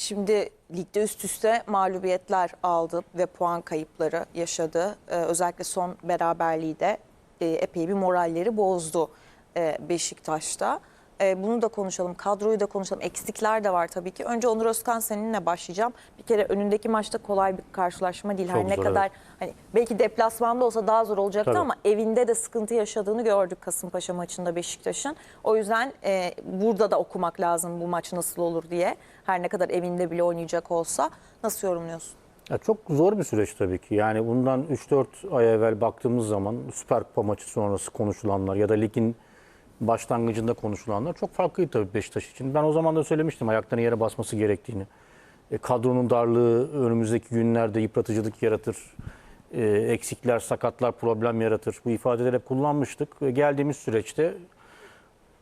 Şimdi ligde üst üste mağlubiyetler aldı ve puan kayıpları yaşadı. Ee, özellikle son beraberliği de e, epey bir moralleri bozdu e, Beşiktaş'ta. E, bunu da konuşalım, kadroyu da konuşalım. Eksikler de var tabii ki. Önce Onur Özkan seninle başlayacağım. Bir kere önündeki maçta kolay bir karşılaşma değil. Her Çok ne zor, kadar evet. hani belki deplasmanda olsa daha zor olacaktı Tabii. ama evinde de sıkıntı yaşadığını gördük Kasımpaşa maçında Beşiktaş'ın. O yüzden e, burada da okumak lazım bu maç nasıl olur diye. Her ne kadar evinde bile oynayacak olsa. Nasıl yorumluyorsun? Ya çok zor bir süreç tabii ki. Yani bundan 3-4 ay evvel baktığımız zaman Süper Kupa maçı sonrası konuşulanlar ya da ligin başlangıcında konuşulanlar çok farklıydı tabii Beşiktaş için. Ben o zaman da söylemiştim ayaklarının yere basması gerektiğini. E, kadronun darlığı önümüzdeki günlerde yıpratıcılık yaratır. E, eksikler, sakatlar problem yaratır. Bu ifadeleri hep kullanmıştık. Ve geldiğimiz süreçte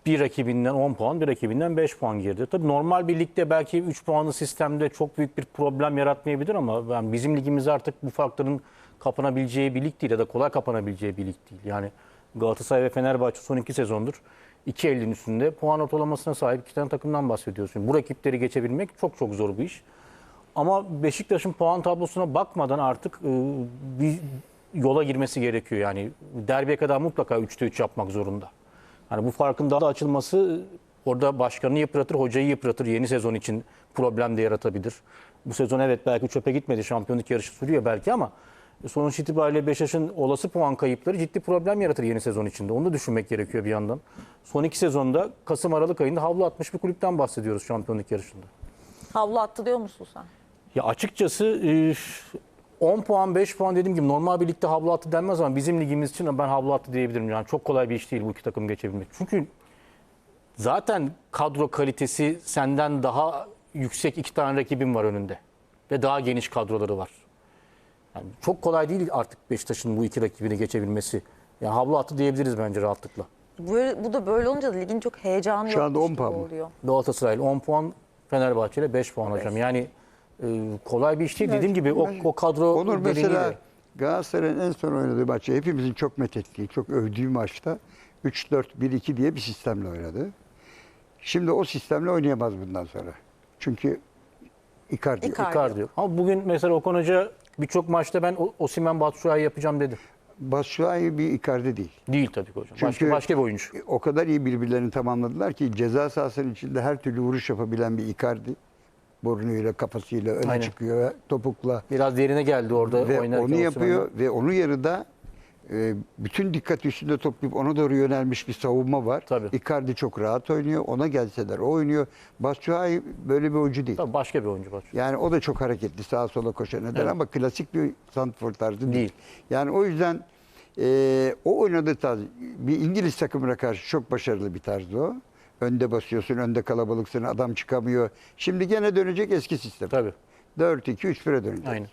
bir rakibinden 10 puan, bir rakibinden 5 puan girdi. Tabii normal bir ligde belki 3 puanlı sistemde çok büyük bir problem yaratmayabilir ama ben bizim ligimiz artık bu farkların kapanabileceği bir lig değil ya da kolay kapanabileceği bir lig değil. Yani Galatasaray ve Fenerbahçe son iki sezondur 2.50'nin üstünde puan ortalamasına sahip iki tane takımdan bahsediyorsun. Bu rakipleri geçebilmek çok çok zor bir iş. Ama Beşiktaş'ın puan tablosuna bakmadan artık e, bir yola girmesi gerekiyor. Yani derbiye kadar mutlaka 3'te 3 yapmak zorunda. Hani bu farkın daha da açılması orada başkanı yıpratır, hocayı yıpratır. Yeni sezon için problem de yaratabilir. Bu sezon evet belki çöpe gitmedi. Şampiyonluk yarışı sürüyor belki ama sonuç itibariyle Beşiktaş'ın olası puan kayıpları ciddi problem yaratır yeni sezon içinde. Onu da düşünmek gerekiyor bir yandan. Son iki sezonda Kasım Aralık ayında havlu atmış bir kulüpten bahsediyoruz şampiyonluk yarışında. Havlu attı diyor musun sen? Ya açıkçası e, 10 puan 5 puan dediğim gibi normal bir ligde havlu attı denmez ama bizim ligimiz için ben havlu attı diyebilirim. Yani çok kolay bir iş değil bu iki takım geçebilmek. Çünkü zaten kadro kalitesi senden daha yüksek iki tane rakibin var önünde. Ve daha geniş kadroları var. Yani çok kolay değil artık Beşiktaş'ın bu iki rakibini geçebilmesi. Yani havlu attı diyebiliriz bence rahatlıkla. Böyle, bu da böyle olunca da ligin çok heyecanı Şu anda yokmuş 10 gibi puan mı? oluyor. Galatasaray 10 puan, Fenerbahçe ile 5 puan hocam. Yani e, kolay bir iş değil. Dediğim gibi o, o kadro Onur mesela derinliğiyle. Galatasaray'ın en son oynadığı maçı hepimizin çok methettiği, çok övdüğü maçta 3-4-1-2 diye bir sistemle oynadı. Şimdi o sistemle oynayamaz bundan sonra. Çünkü Icardi. Icardi. Icardi. Ama bugün mesela Okan Hoca birçok maçta ben O- Osimhen Batshuayi yapacağım dedi. Batshuayi bir Icardi değil. Değil tabii ki hocam. Başka, Çünkü- başka bir oyuncu. O kadar iyi birbirlerini tamamladılar ki ceza sahasının içinde her türlü vuruş yapabilen bir Icardi. Burnuyla, kafasıyla öne Aynen. çıkıyor, topukla. Biraz derine geldi orada ve oynarken onu yapıyor ve onun yanında e, bütün dikkat üstünde toplayıp ona doğru yönelmiş bir savunma var. Tabii. Icardi çok rahat oynuyor. Ona gelseler o oynuyor. Batshuayi böyle bir oyuncu değil. Tabii başka bir oyuncu Batshuayi. Yani o da çok hareketli sağa sola koşan eder Evet. ama klasik bir santrfor tarzı değil. Değil. Yani o yüzden e, o oynadığı tarz bir İngiliz takımına karşı çok başarılı bir tarzı o. Önde basıyorsun, önde kalabalıksın, adam çıkamıyor. Şimdi gene dönecek eski sistem. Tabii. 4-2-3-1'e dönecek. Aynen.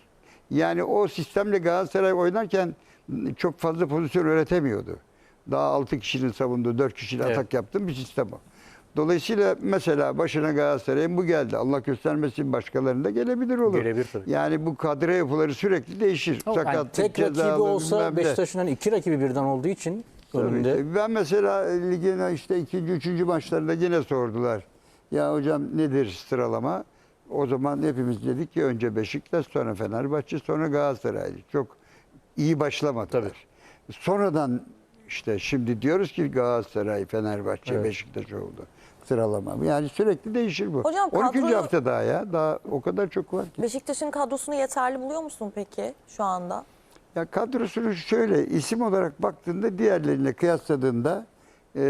Yani o sistemle Galatasaray oynarken çok fazla pozisyon üretemiyordu. Daha 6 kişinin savunduğu, 4 kişiyle Evet. atak yaptığım bir sistem o. Dolayısıyla mesela başına Galatasaray'ın bu geldi. Allah göstermesin başkalarında gelebilir olur. Gelebilir tabii. Yani bu kadro yapıları sürekli değişir. Ama yani Sakatlık, tek rakibi olsa. Beşiktaş'ın hani iki rakibi birden olduğu için önünde. Ben mesela ligin işte ikinci, üçüncü maçlarında yine sordular. Ya hocam nedir sıralama? O zaman hepimiz dedik ki önce Beşiktaş, sonra Fenerbahçe, sonra Galatasaray. Çok iyi başlamadılar. Tabii. Sonradan işte şimdi diyoruz ki Galatasaray, Fenerbahçe, Evet. Beşiktaş oldu sıralama. Yani sürekli değişir bu. Hocam 12. kadro- hafta daha ya. Daha o kadar çok var ki. Beşiktaş'ın kadrosunu yeterli buluyor musun peki şu anda? Ya kadrosunu şöyle isim olarak baktığında diğerlerine kıyasladığında eee,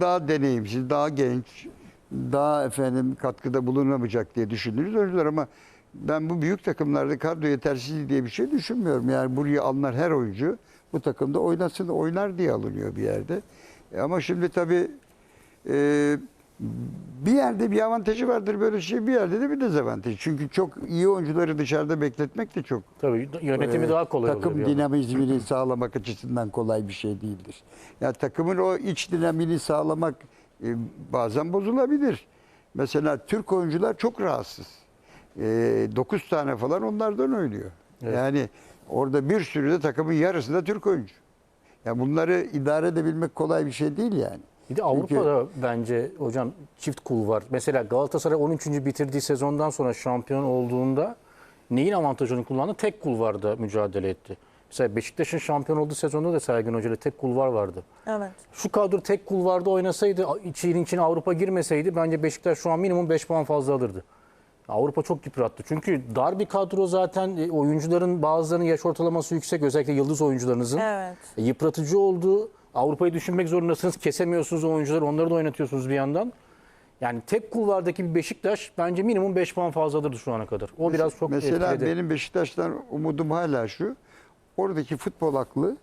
daha deneyimsiz, daha genç, daha efendim katkıda bulunamayacak diye düşündüğünüz oyuncular ama ben bu büyük takımlarda kadro yetersizliği diye bir şey düşünmüyorum. Yani buraya alınan her oyuncu bu takımda oynasın, oynar diye alınıyor bir yerde. E ama şimdi tabii eee, bir yerde bir avantajı vardır böyle şey, bir yerde de bir dezavantajı. Çünkü çok iyi oyuncuları dışarıda bekletmek de çok Tabii yönetimi ee, daha kolay takım oluyor. yandan. dinamizmini sağlamak açısından kolay bir şey değildir. Ya takımın o iç dinamini sağlamak e, bazen bozulabilir. Mesela Türk oyuncular çok rahatsız. 9 tane falan onlardan oynuyor. Evet. Yani orada bir sürü de takımın yarısı da Türk oyuncu. Ya bunları idare edebilmek kolay bir şey değil yani. Bir de Avrupa'da bence hocam çift kul var. Mesela Galatasaray 13. bitirdiği sezondan sonra şampiyon olduğunda neyin avantajını kullandı? Tek kulvarda mücadele etti. Mesela Beşiktaş'ın şampiyon olduğu sezonda da Sergen Hoca ile tek kulvar vardı. Evet. Şu kadro tek kulvarda oynasaydı, içinin içine Avrupa girmeseydi bence Beşiktaş şu an minimum 5 puan fazla alırdı. Avrupa çok yıprattı. Çünkü dar bir kadro zaten e, oyuncuların bazılarının yaş ortalaması yüksek. Özellikle yıldız oyuncularınızın. Evet. E, Yıpratıcı oldu. Avrupa'yı düşünmek zorundasınız. Kesemiyorsunuz o oyuncuları. Onları da oynatıyorsunuz bir yandan. Yani tek kulvardaki bir Beşiktaş bence minimum 5 puan fazla alırdı şu ana kadar. O biraz çok Mesela etkiledi. benim Beşiktaş'tan umudum hala şu. Oradaki futbol aklı,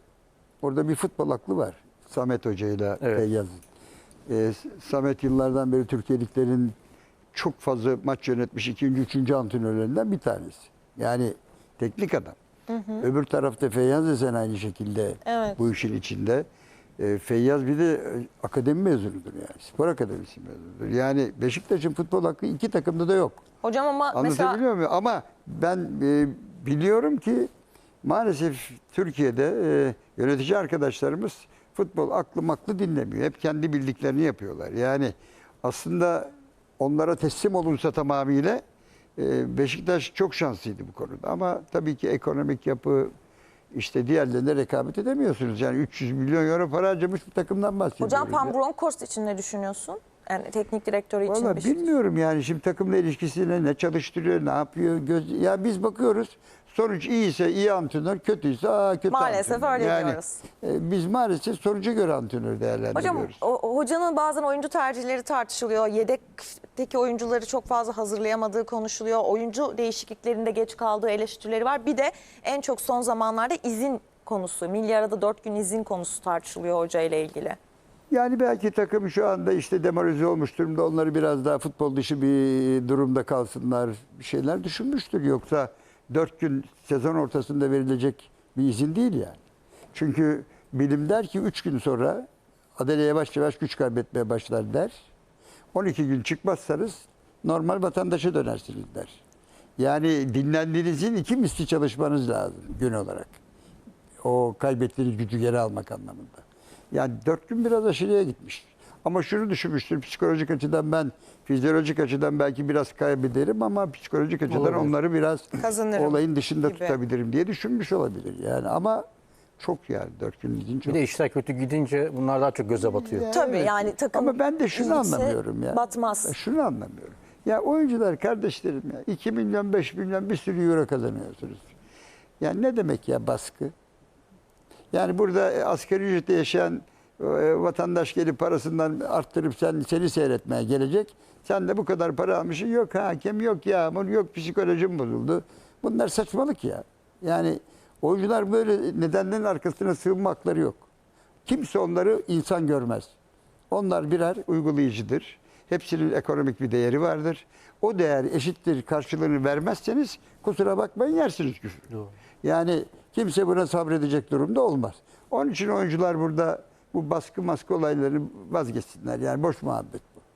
orada bir futbol aklı var. Samet Hoca ile Evet. Feyyaz'ın. Ee, Samet yıllardan beri Türkiye Liglerinin çok fazla maç yönetmiş ikinci, üçüncü antrenörlerinden bir tanesi. Yani teknik adam. Öbür tarafta Feyyaz da sen aynı şekilde Evet. bu işin içinde. Ee, Feyyaz bir de e, akademi mezunudur yani. Spor akademisi mezunudur. Yani Beşiktaş'ın futbol hakkı iki takımda da yok. Hocam ama mesela Anlatabiliyor muyum? Ama ben e, biliyorum ki maalesef Türkiye'de e, yönetici arkadaşlarımız futbol aklı maklı dinlemiyor. Hep kendi bildiklerini yapıyorlar. Yani aslında onlara teslim olunsa tamamıyla e, Beşiktaş çok şanslıydı bu konuda. Ama tabii ki ekonomik yapı işte diğerlerine rekabet edemiyorsunuz. Yani 300 milyon euro para harcamış bir takımdan bahsediyoruz. hocam ya. Pan Bronckhorst için ne düşünüyorsun? Yani teknik direktörü için Valla bir şey. bilmiyorum yani şimdi takımla ilişkisiyle ne çalıştırıyor, ne yapıyor. Göz, ya biz bakıyoruz sonuç iyiyse iyi antrenör, kötüyse aa, kötü Maalesef antrenör. öyle yani, diyoruz. e, biz maalesef sonuca göre antrenör değerlendiriyoruz. Hocam o, o hocanın bazen oyuncu tercihleri tartışılıyor. Yedekteki oyuncuları çok fazla hazırlayamadığı konuşuluyor. Oyuncu değişikliklerinde geç kaldığı eleştirileri var. Bir de en çok son zamanlarda izin konusu. Milyarda dört gün izin konusu tartışılıyor hoca ile ilgili. Yani belki takım şu anda işte demoralize olmuş durumda. Onları biraz daha futbol dışı bir durumda kalsınlar. Bir şeyler düşünmüştür. Yoksa dört gün sezon ortasında verilecek bir izin değil yani. Çünkü bilim der ki üç gün sonra Adele yavaş yavaş güç kaybetmeye başlar der. 12 gün çıkmazsanız normal vatandaşa dönersiniz der. Yani dinlendiğinizin iki misli çalışmanız lazım gün olarak o kaybettiğiniz gücü geri almak anlamında. Yani dört gün biraz aşırıya gitmiş. Ama şunu düşünmüştür psikolojik açıdan ben fizyolojik açıdan belki biraz kaybederim ama psikolojik açıdan Olabilir. onları biraz Kazanırım olayın dışında gibi. tutabilirim diye düşünmüş olabilir. Yani ama çok yani dört gün çok. Bir de işler kötü gidince bunlar daha çok göze batıyor. Ya Tabii evet. yani takım Ama ben de şunu anlamıyorum ya. batmaz. Ben şunu anlamıyorum. Ya oyuncular kardeşlerim ya 2 milyon 5 milyon bir sürü euro kazanıyorsunuz. Yani ne demek ya baskı? Yani burada e, asgari ücretle yaşayan e, vatandaş gelip parasından arttırıp sen seni seyretmeye gelecek. Sen de bu kadar para almışsın. Yok hakem, yok yağmur, yok psikolojim bozuldu. Bunlar saçmalık ya. Yani oyuncular böyle nedenlerin arkasına sığınma yok. Kimse onları insan görmez. Onlar birer uygulayıcıdır. Hepsinin ekonomik bir değeri vardır. O değer eşittir karşılığını vermezseniz kusura bakmayın yersiniz küfür. Doğru. Yani kimse buna sabredecek durumda olmaz. Onun için oyuncular burada bu baskı maskı olaylarını vazgeçsinler. Yani boş muhabbet.